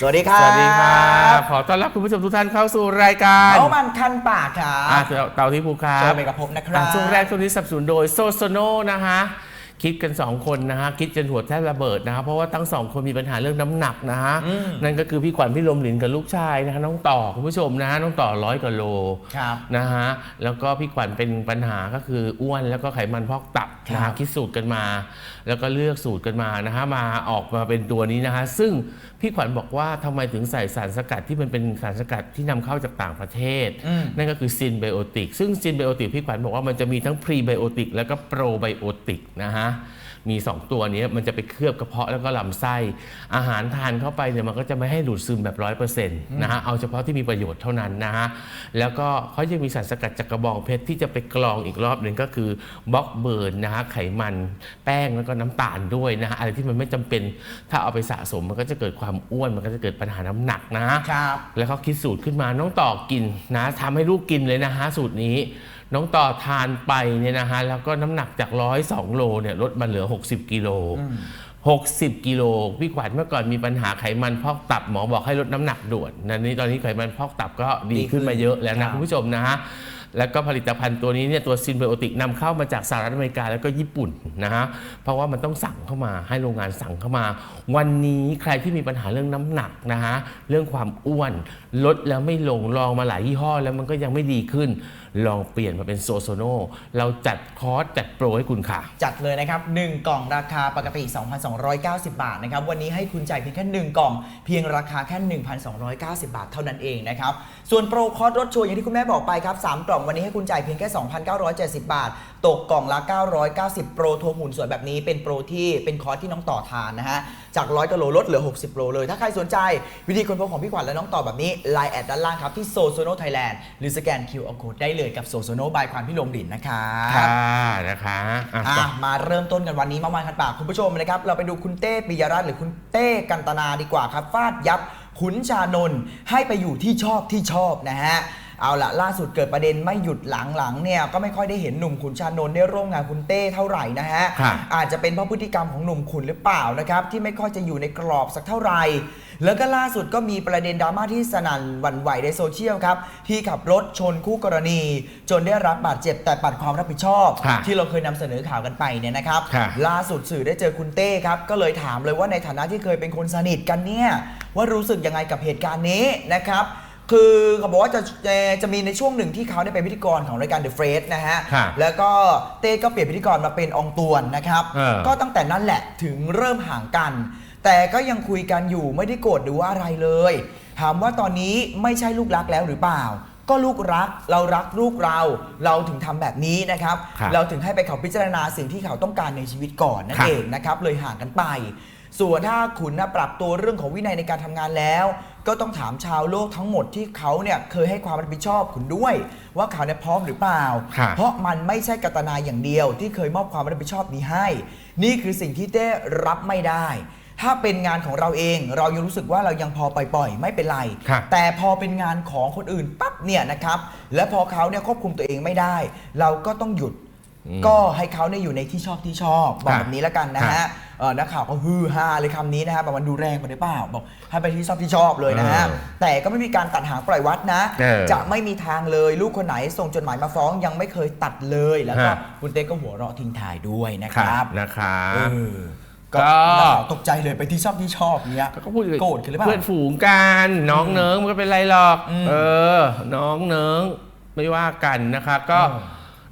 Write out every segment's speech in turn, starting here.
สวัสดีครับสวัสดีครับ ขอต้อนรับคุณผู้ชมทุกท่านเข้าสู่รายการเอามันคันปากครัอ่าบเต่าที่ภูครัเจบอไปกับผมนะครัอ่าบช่วงแรกช่วงนี้สนับสนุนโดยโซโซโนนะฮะ คิดกัน 2 คนนะฮะคิดจนหัวแทบระเบิดนะฮะเพราะว่าทั้งสองคนมีปัญหาเรื่องน้ำหนักนะฮะอืมนั่นก็คือพี่ขวัญพี่ลมหลินกับลูกชายนะฮะน้องต่อคุณผู้ชมนะฮะน้องต่อร้อยกว่าโลครับนะฮะแล้วก็พี่ขวัญเป็นปัญหาก็คืออ้วนแล้วก็ไขมันพอกตับนะครัฮะบคิดสูตรกันมา แล้วก็เลือกสูตรกันมานะฮะมาออกมาเป็นตัวนี้นะฮะซึ่งพี่ขวัญบอกว่าทำไมถึงใส่สารสกัดที่มันเป็นสารสกัดที่นำเข้าจากต่างประเทศอืมนั่นก็คือซินไบโอติกซึ่งซินไบโอติกพี่ขวัญบอกว่ามันจะมีทั้งพรีไบโอติกแล้วก็โปรไบโอติกนะฮะมี 2 ตัวนี้มันจะไปเคลือบกระเพาะแล้วก็ลำไส้ อาหารทานเข้าไปเนี่ยมันก็จะไม่ให้ดูดซึมแบบร้อยเปอร์เซ็นต์นะฮะเอาเฉพาะที่มีประโยชน์เท่านั้นนะฮะแล้วก็เขายังมีสารสกัดจากกระบองเพชรที่จะไปกรองอีกรอบหนึ่งก็คือบล็อกเบิร์นนะฮะไขมันแป้งแล้วก็น้ำตาลด้วยนะฮะอะไรที่มันไม่จำเป็นถ้าเอาไปสะสมมันก็จะเกิดความอ้วนมันก็จะเกิดปัญหาน้ำหนักนะครับแล้วเขาคิดสูตรขึ้นมาน้องต่อกินนะทำให้ลูกกินเลยนะฮะสูตรนี้น้องต่อทานไปเนี่ยนะฮะแล้วก็น้ำหนักจากร้อยสองโลเนี่ยลดมาเหลือ 60 กิโล 60 กิโลพี่ขวัญเมื่อก่อนมีปัญหาไขมันพอกตับหมอบอกให้ลดน้ำหนักด่วนนะนี่ตอนนี้ไขมันพอกตับก็ดีขึ้นมาเยอะแล้วครันะบคุณผู้ชมนะฮะแล้วก็ผลิตภัณฑ์ตัวนี้เนี่ยตัวซินไบโอติกนำเข้ามาจากสหรัฐอเมริกาแล้วก็ญี่ปุ่นนะฮะเพราะว่ามันต้องสั่งเข้ามาให้โรงงานสั่งเข้ามา วันนี้ใครที่มีปัญหาเรื่องน้ำหนักนะฮะเรื่องความอ้วนลดแล้วไม่ลงลองมาหลายยี่ห้อแล้วมันก็ยังไม่ดีขึ้น ลองเปลี่ยนมาเป็นโซโซโนเราจัดคอร์สจัดโปรให้คุณค่ะ จัดเลยนะครับ 1 กล่องราคาปกติ 2,290 บาทนะครับ วันนี้ให้คุณจ่ายเพียงแค่ 1 กล่อง เพียงราคาแค่ 1,290 บาทเท่านั้นเองนะครับ ส่วนโปรคอร์สรถชัวร์อย่างที่คุณแม่บอกไปครับ 3 กล่องวันนี้ให้คุณจ่ายเพียงแค่ 2,970 บาทตกกล่องละ 990 โปรทัวร์หุ่นสวยแบบนี้เป็นโปรที่เป็นคอร์สที่น้องต่อทานนะฮะ จากร้อยกิโลลดเหลือ 60โลเลย ถ้าใครสนใจวิธีคนพบของพี่ขวัญและน้องต่อแบบนี้ไลน์แอดด้านล่างครับ ที่โซโซโนไทยแลนด์หรือสแกน QR Code ได้เลยกับโซโซโนบายขวัญพี่ลมดินนะครับค่ะนะคะอะอะต่อมาเริ่มต้นกันวันนี้มาวันคันปากคุณผู้ชมนะครับเราไปดูคุณเต้ปิยรัตน์หรือคุณเต้กันตนาดีกว่าครับฟาดยับขุนชานนท์ให้ไปอยู่ที่ชอบที่ชอบนะฮะ เอาละล่าสุดเกิดประเด็นไม่หยุดหลังๆเนี่ยก็ไม่ค่อยได้เห็นหนุ่มขุนชานนท์ได้ร่วมงานคุณเต้เท่าไหร่นะฮะค่ะอาจจะเป็นเพราะพฤติกรรมของหนุ่มขุนหรือเปล่านะครับที่ไม่ค่อยจะอยู่ในกรอบสักเท่าไหร่แล้วก็ล่าสุดก็มีประเด็นดราม่าที่สนั่นหวั่นไหวในโซเชียลครับที่ขับรถชนคู่กรณี จนได้รับบาดเจ็บแต่ปัดความรับผิดชอบ ค่ะที่เราเคยนำเสนอข่าวกันไปเนี่ยนะครับ ค่ะ ล่าสุดสื่อได้เจอคุณเต้ครับ ก็เลยถามเลยว่าในฐานะที่เคยเป็นคนสนิทกันเนี่ย ว่ารู้สึกยังไงกับเหตุการณ์นี้นะครับ คือเขาบอกว่าจะเอ่อจะมีในช่วงหนึ่งที่เขาได้เป็นพิธีกรของรายการ The f r e s h นะฮะ ค่ะแล้วก็เต้ก็เปลี่ยนพิธีกรมาเป็นอองตวนนะครับ เออ ก็ตั้งแต่นั้นแหละถึงเริ่มห่างกัน แต่ก็ยังคุยกันอยู่ไม่ได้โกรธหรือว่าอะไรเลย ถามว่าตอนนี้ไม่ใช่ลูกรักแล้วหรือเปล่า ก็ลูกรักเรารักลูกเรา เราถึงทำแบบนี้นะครับ ครับ เราถึงให้ไปเขาพิจารณาสิ่งที่เขาต้องการในชีวิตก่อนนั่นครับเองนะครับ เลยห่างกันไป ส่วนถ้าขุนนะปรับตัวเรื่องของวินัยในการทำงานแล้ว ก็ต้องถามชาวโลกทั้งหมดที่เขาเนี่ยเคยให้ความรับผิดชอบขุนด้วย ว่าเขาเนี่ยพร้อมหรือเปล่าครับเพราะมันไม่ใช่กตนาอย่างเดียวที่เคยมอบความรับผิดชอบนี้ให้ นี่คือสิ่งที่เต้รับไม่ได้ ถ้าเป็นงานของเราเองเรายังรู้สึกว่าเรายังพอปล่อยๆไม่เป็นไร ครับ แต่พอเป็นงานของคนอื่นปั๊บเนี่ยนะครับ และพอเขาเนี่ยควบคุมตัวเองไม่ได้ เราก็ต้องหยุดอืม ก็ให้เขาเนี่ยอยู่ในที่ชอบที่ชอบบอกครับแบบนี้แล้วกันนะครัฮะบเออนักข่าวก็ฮือฮาเลยคำนี้นะฮะบอกมันดูแรงไปหรือเปล่าบอกให้ไปที่ชอบที่ชอบเลยนะฮะเออแต่ก็ไม่มีการตัดหางปล่อยวัดนะเออจะไม่มีทางเลยลูกคนไหนส่งจดหมายมาฟ้องยังไม่เคยตัดเลยแล้วก็ฮะคุณเต้ก็หัวเราะทิ้งท้ายด้วยนะคครัรับบนะคะเออก็ก็นักข่าวตกใจเลยไปที่ชอบที่ชอบเนี้ยก็พูดโกรธกันหรือเปล่าเพื่อนฝูงกันน้องเนิงมันก็เป็นไรหรอกอืมเออ น้องเนิงไม่ว่ากันนะคะก็เออ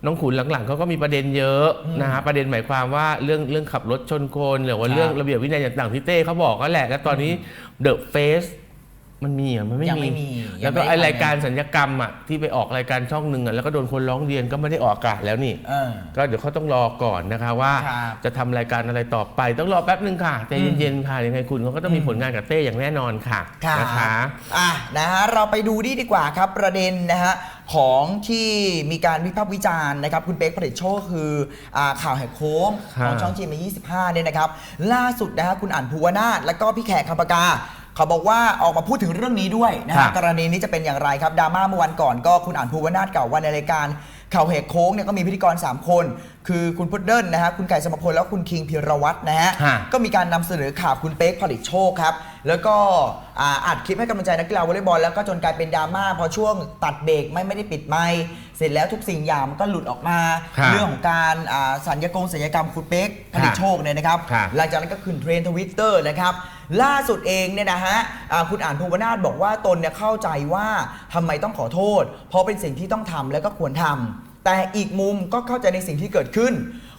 น้องขุนหลังๆเขาก็มีประเด็นเยอะนะฮะประเด็นหมายความว่าเรื่องเรื่องขับรถชนคนหรือว่าครับเรื่องระเบียบวินัยต่างๆที่เต้เขาบอกก็แหละแล้วตอนนี้เดอะเฟสมันมีเหรอมันไม่ยังไม่มีแล้วก็ยังไม่ไอทำรายการสัญญกรรมอะที่ไปออกรายการช่องหนึ่งอะแล้วก็โดนคนร้องเรียนก็ไม่ได้ออกอากาศแล้วนี่เออก็เดี๋ยวเขาต้องรอก่อนนะคะว่าครับจะทำรายการอะไรต่อไป ต้องรอแป๊บหนึ่งค่ะใจเย็นๆค่ะยังไงคุณเขาก็ต้องมีผลงานกับเต้อย่างแน่นอนค่ะครับนะคะอะนะฮะเราไปดูนี่ดีกว่าครับประเด็นนะฮะ ของที่มีการวิพากษ์วิจารณ์นะครับคุณเป๊กผลิตโชคคืออาข่าวแหกโค้งครัขบองช่องจีนมา25 เนี่ยนะครับ ล่าสุดนะฮะคุณอ่านภูวนาถและก็พี่แขกคำปากา เขาบอกว่าออกมาพูดถึงเรื่องนี้ด้วยนะครัฮะบกรณีนี้จะเป็นอย่างไรครับดราม่าเมื่อวันก่อนก็คุณอ่านภูวนาถเก่าวันในรายการ ข่าวเหกโค้งเนี่ยก็มีพิธีกร 3 คน คือคุณพุดเดิ้ลนะฮะคุณไก่สมพลแล้วก็คุณคิงพิรวัตรนะฮะฮะก็มีการนำเสนอข่าวคุณเป๊กผลิตโชคครับแล้วก็อ่าอัดคลิปให้กำลังใจนักกีฬาวอลเลย์บอลแล้วก็จนกลายเป็นดราม่าพอช่วงตัดเบรกไม่ไม่ได้ปิดไมค์ เสร็จแล้วทุกสิ่งอย่างมันก็หลุดออกมา ครับเรื่องของการอ่าสัญญกงสัญญกรรมคุณเป๊กผลิตโชคเนี่ยนะครับ ครับ หลังจากนั้นก็ขึ้นเทรนทวิตเตอร์นะครับ ล่าสุดเองเนี่ยนะฮะอ่าคุณอ่านภูวนาถบอกว่าตนเนี่ยเข้าใจว่าทำไมต้องขอโทษ เพราะเป็นสิ่งที่ต้องทำและก็ควรทำแต่อีกมุมก็เข้าใจในสิ่งที่เกิดขึ้น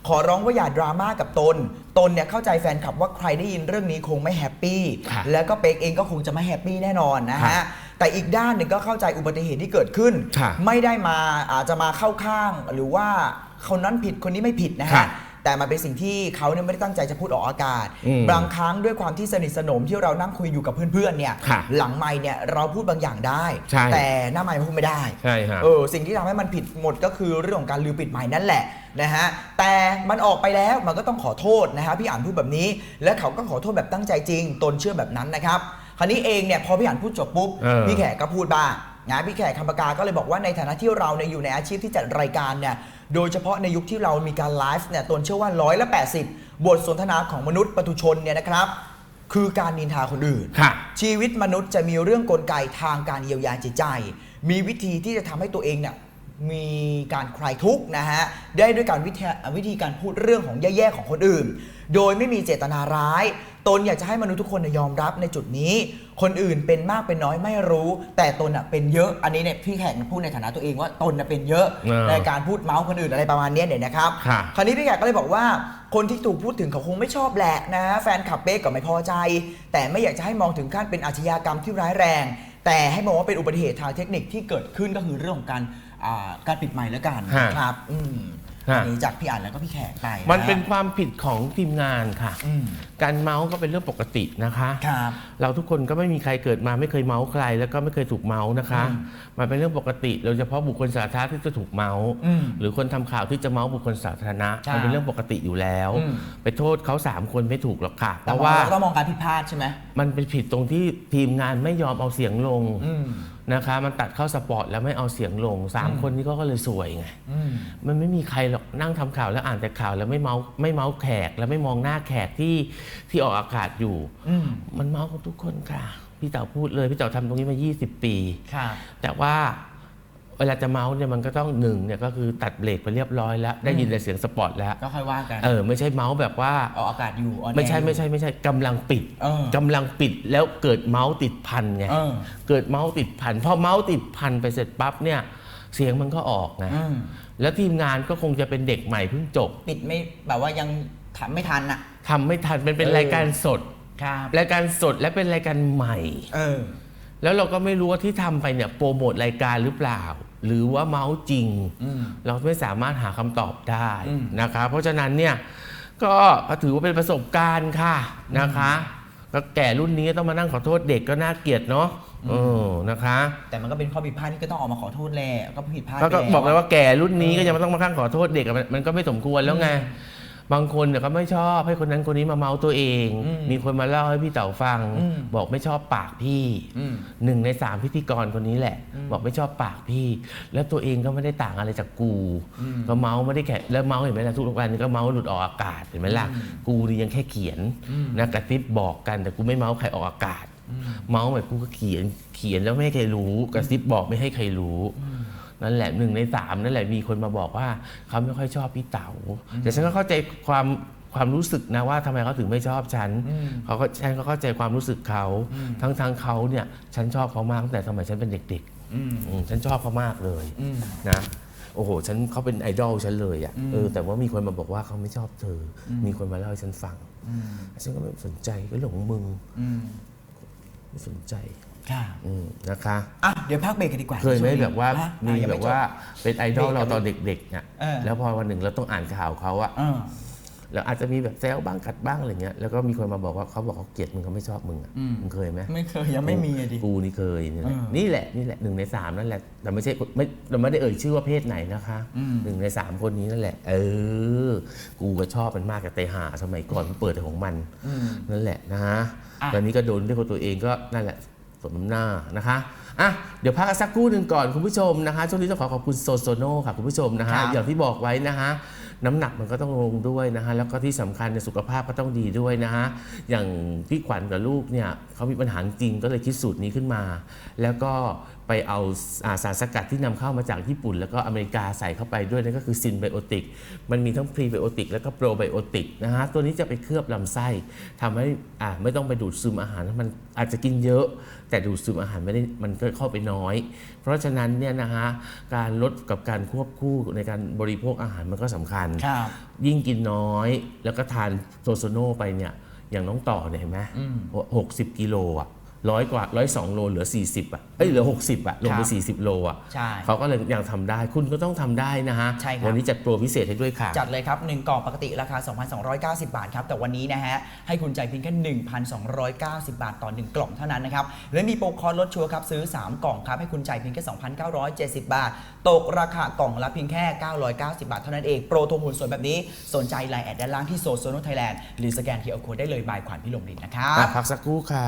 ขอร้องว่าอย่าดราม่ากับตน ตนเนี่ยเข้าใจแฟนคลับว่าใครได้ยินเรื่องนี้คงไม่แฮปปี้ ครับ แล้วก็เป๊กเองก็คงจะไม่แฮปปี้แน่นอนนะครัฮะ บ แต่อีกด้านหนึ่งก็เข้าใจอุบัติเหตุที่เกิดขึ้นครับไม่ได้มาอาจจะมาเข้าข้างหรือว่าคนนั้นผิดคนนี้ไม่ผิดนะครัฮะบแต่มันเป็นสิ่งที่เขาเนี่ยไม่ได้ตั้งใจจะพูดออกอากาศ อืมบางครั้งด้วยความที่สนิทสนมที่เรานั่งคุยอยู่กับเพื่อนๆเนี่ยค่ะหลังไม่เนี่ยเราพูดบางอย่างได้ ใช่ แต่หน้าไม่พูดไม่ได้ ใช่ครับเออสิ่งที่ทำให้มันผิดหมดก็คือเรื่องของการลืมปิดไม้นั่นแหละนะฮะแต่มันออกไปแล้วมันก็ต้องขอโทษนะฮะพี่อ่านพูดแบบนี้ และเขาก็ขอโทษแบบตั้งใจจริง ตนเชื่อแบบนั้นนะครับ คราวนี้เองเนี่ยพอพี่อ่านพูดจบปุ๊บเออ พี่แขกก็พูดบ้างนะพี่แขกคำปากาก็เลยบอกว่าในฐานะที่เราเนี่ยอยู่ในอาชีพที่จัดรายการเนี่ยโดยเฉพาะในยุคที่เรามีการไลฟ์เนี่ยตนเชื่อว่าร้อยละ80 บทสนทนาของมนุษย์ปตุชนเนี่ยนะครับ คือการนินทาคนอื่น ค่ะ ชีวิตมนุษย์จะมีเรื่องกลไกทางการเยียวยาจิตใจ มีวิธีที่จะทำให้ตัวเองเนี่ย มีการคลายทุกข์นะฮะได้ด้วยการวิธีวิธีการพูดเรื่องของแย่ๆของคนอื่น โดยไม่มีเจตนาร้าย ตนอยากจะให้มนุษย์ทุกคนเนยยอมรับในจุดนี้ คนอื่นเป็นมากเป็นน้อยไม่รู้ แต่ตนน่ะเป็นเยอะอันนี้เนี่ยพี่แขกพูดในฐานะตัวเองว่าตนน่ะเป็นเยอะเออในการพูดเมาส์คนอื่นอะไรประมาณเนี้ยเนี่ยนะครับค่ะคราวนี้พี่แขกก็เลยบอกว่าคนที่ถูกพูดถึงเขาคงไม่ชอบแหละนะแฟนขับเป๊กก็ไม่พอใจ แต่ไม่อยากจะให้มองถึงขั้นเป็นอาชญากรรมที่ร้ายแรง แต่ให้มองว่าเป็นอุบัติเหตุทางเทคนิคที่เกิดขึ้นก็คือเรื่องของการ อ่าการปิดไมค์แล้วกันฮะครับอืมฮะ อันนี้จากพี่อ่านแล้วก็พี่แขกไปมันเป็นความผิดของทีมงานค่ะ อืมการเมาส์ก็เป็นเรื่องปกตินะคะ ครับ เราทุกคนก็ไม่มีใครเกิดมาไม่เคยเมาส์ใคร แล้วก็ไม่เคยถูกเมาส์นะคะอืมมันเป็นเรื่องปกติโดยเฉพาะบุคคลสาธารณะที่จะถูกเมาส์อืมหรือคนทำข่าวที่จะเมาส์บุคคลสาธารณะใช่มันเป็นเรื่องปกติอยู่แล้ว อืม ไปโทษเขาสามคนไม่ถูกหรอกค่ะ เพแต่ราะว่าว่าต้องมองการผิดพลาดใช่ไหมมันเป็นผิดตรงที่ทีมงานไม่ยอมเอาเสียงลง อืม นะคะ มันตัดเข้าสปอร์ตแล้วไม่เอาเสียงลงสามอืมคนนี้ก็เลยสวยไงอืมมันไม่มีใครหรอกนั่งทำข่าวแล้วอ่านแต่ข่าวแล้วไม่เมาส์ไม่เมาส์แขกแล้วไม่มองหน้าแขกที่ที่ออกอากาศอยู่อืมมันเมาส์กันทุกคนค่ะ พี่เต๋าพูดเลยพี่เต๋าทำตรงนี้มา 20 ปีครับแต่ว่า เวลาจะเมาส์เนี่ยมันก็ต้องหนึ่งเนี่ยก็คือตัดเบรกไปเรียบร้อยแล้ว ได้ยินแต่เสียงสปอตแล้ว ก็ค่อยว่ากันเออไม่ใช่เมาส์แบบว่าออกอากาศอยู่ออนแอร์ไม่ใช่อยู่ไม่ใช่ไม่ใช่กำลังปิดเออกำลังปิดแล้วเกิดเมาส์ติดพันไงเออ เกิดเมาส์ติดพันพอเมาส์ติดพันไปเสร็จปั๊บเนี่ยเสียงมันก็ออกไงอืมแล้วทีมงานก็คงจะเป็นเด็กใหม่เพิ่งจบปิดไม่แบบว่ายังทำไม่ทันอะ ทำไม่ทันเป็นเป็นเออ รายการสด ครับ รายการสดและเป็นรายการใหม่ เออ แล้วเราก็ไม่รู้ว่าที่ทำไปเนี่ยโปรโมทรายการหรือเปล่า หรือว่าเมาส์จริงอืมเราไม่สามารถหาคำตอบได้อืมนะคะ เพราะฉะนั้นเนี่ยก็ถือว่าเป็นประสบการณ์ค่ะนะคะก็แก่รุ่นนี้ต้องมานั่งขอโทษเด็กก็น่าเกลียดเนาะเออนะคะ แต่มันก็เป็นข้อผิดพลาดที่ก็ต้องออกมาขอโทษแหละก็ผิดพลาดก็ก็ไปแบอกเลยว่าแก่รุ่นนี้เออก็ยังไม่ต้องมาข้างขอโทษเด็กอะมันมันก็ไม่สมควรแล้วไง บางคนเนี่ยก็ไม่ชอบให้คนนั้นคนนี้มาเมาตัวเอง อืมมีคนมาเล่าให้พี่เต๋าฟัง อืมบอกไม่ชอบปากพี่อืมหนึ่งในสามพิธีกรคนนี้แหละอืมบอกไม่ชอบปากพี่ แล้วตัวเองก็ไม่ได้ต่างอะไรจากกูอืมก็เมาส์ไม่ได้แค่แล้วเมาส์เห็นไหมล่ะทุกวันนี้ก็เมาส์หลุดออกอากาศเห็นไหมล่ะอืมกูนี่ยังแค่เขียนอืมนะกระซิบบอกกันแต่กูไม่เมาส์ใครออกอากาศอืมเมาส์แบบกูก็เขียนเขียนแล้วไม่ให้ใครรู้กระซิบบอกไม่ให้ใครรู้ นั่นแหละหนึ่งในสามนั่นแหละมีคนมาบอกว่าเขาไม่ค่อยชอบพี่เต๋าแต่ฉันก็เข้าใจความความรู้สึกนะว่าทำไมเขาถึงไม่ชอบฉันอืมเขาก็ฉันก็เข้าใจความรู้สึกเขาอืมทั้งทั้งเขาเนี่ยฉันชอบเขามากตั้งแต่สมัยฉันเป็นเด็กอืมๆอืมฉันชอบเขามากเลยอืมนะโอ้โห ฉันเขาเป็นไอดอลฉันเลยอะ่ะอืมเออแต่ว่ามีคนมาบอกว่าเขาไม่ชอบเธออมมีคนมาเล่าให้ฉันฟังอืมฉันก็ไม่สนใจก็เรื่องของมึงอืมไม่สนใจ ค่ะอืมนะคะ อะเดี๋ยวพักเบรกกันดีกว่าเคยไหมช่งนี้แบบว่าฮะมีอะยังแบไม่บว่าเป็นไอดอลเบรกเรากันตอนเด็กๆเนี่ยเออ แล้วพอวันหนึ่งเราต้องอ่านข่าวเขาอะเออแล้วอาจจะมีแบบแซวบ้างกัดบ้างอะไรเงี้ยแล้วก็มีคนมาบอกว่าเขาบอกเขาเกลียดมึงเขาไม่ชอบมึงอะอืมมึงเคยไหม ไม่เคยยังไม่มีอะดิ กูนี่เคยนี่แหละเออนี่แหละนี่แหละหนึ่งในสามนั่นแหละ แต่ไม่ใช่ไม่เราไม่ได้เอ่ยชื่อว่าเพศไหนนะคะอืม หนึ่งในสามคนนี้นั่นแหละ เออ กูก็ชอบมันมากแต่เตหาสมัยก่อนมันเปิดแต่ของมัน อืม นั่นแหละนะฮะอะ ตอนนี้ก็โดนด้วยคนตัวเองก็นั่นแหละส มน้ำหน้านะคะอะเดี๋ยวพักกันสักครู่หนึ่งก่อนคุณผู้ชมนะคะ ช่วงนี้ต้องขอขอบคุณโซโซโน่ค่ะคุณผู้ชมนะคะ ครับ อย่างที่บอกไว้นะคะ น้ำหนักมันก็ต้องลงด้วยนะคะ แล้วก็ที่สำคัญในยสุขภาพก็ต้องดีด้วยนะคะ อย่างพี่ขวัญกับลูกเนี่ยเขามีปัญหาจริงก็เลยคิดสูตรนี้ขึ้นมา แล้วก็ไปเอาอ่าสารสกัดที่นำเข้ามาจากญี่ปุ่น แล้วก็อเมริกาใส่เข้าไปด้วยนั่นก็คือซินไบโอติก มันมีทั้งพรีไบโอติกแล้วก็โปรไบโอติกนะฮะ ตัวนี้จะไปเคลือบลำไส้ทำให้อ่าไม่ต้องไปดูดซึมอาหาร มันอาจจะกินเยอะ แต่ดูดซึมอาหารไม่ได้มันก็เข้าไปน้อย เพราะฉะนั้นเนี่ยนะฮะการลดกับการควบคู่ในการบริโภคอาหารมันก็สำคัญครับยิ่งกินน้อย แล้วก็ทานโซโซโนไปเนี่ย อย่างน้องต่อเนี่ยเห็นไหมหกสิบกิโลอะ ร้อยกว่าร้อยสองโลเหลือ 40อะเอ้ยเหลือ 60อะลงไปครับ40 โลอะใช่ เขาก็เลยยังทำได้คุณก็ต้องทำได้นะฮะ ใช่ครับ วันนี้จัดโปรพิเศษให้ด้วยค่ะ จัดเลยครับ 1กล่องปกติราคา 2,290 บาทครับ แต่วันนี้นะฮะ ให้คุณจ่ายเพียงแค่ 1,290 บาทต่อ 1 กล่องเท่านั้นนะครับ และมีโปรคอร์สลดชัวร์ครับ ซื้อ 3 กล่องครับ ให้คุณจ่ายเพียงแค่ 2,970 บาท ตกราคากล่องละเพียงแค่ 990 บาทเท่านั้นเอง โปรโทรหุ่นสวยแบบนี้ สนใจไลน์แอดด้านล่างที่โซโซโนไทยแลนด์หรือสแกนทีโอโคได้เลยบายขวัญพิลมดินนะครับอะพักสักครู่ค่ะ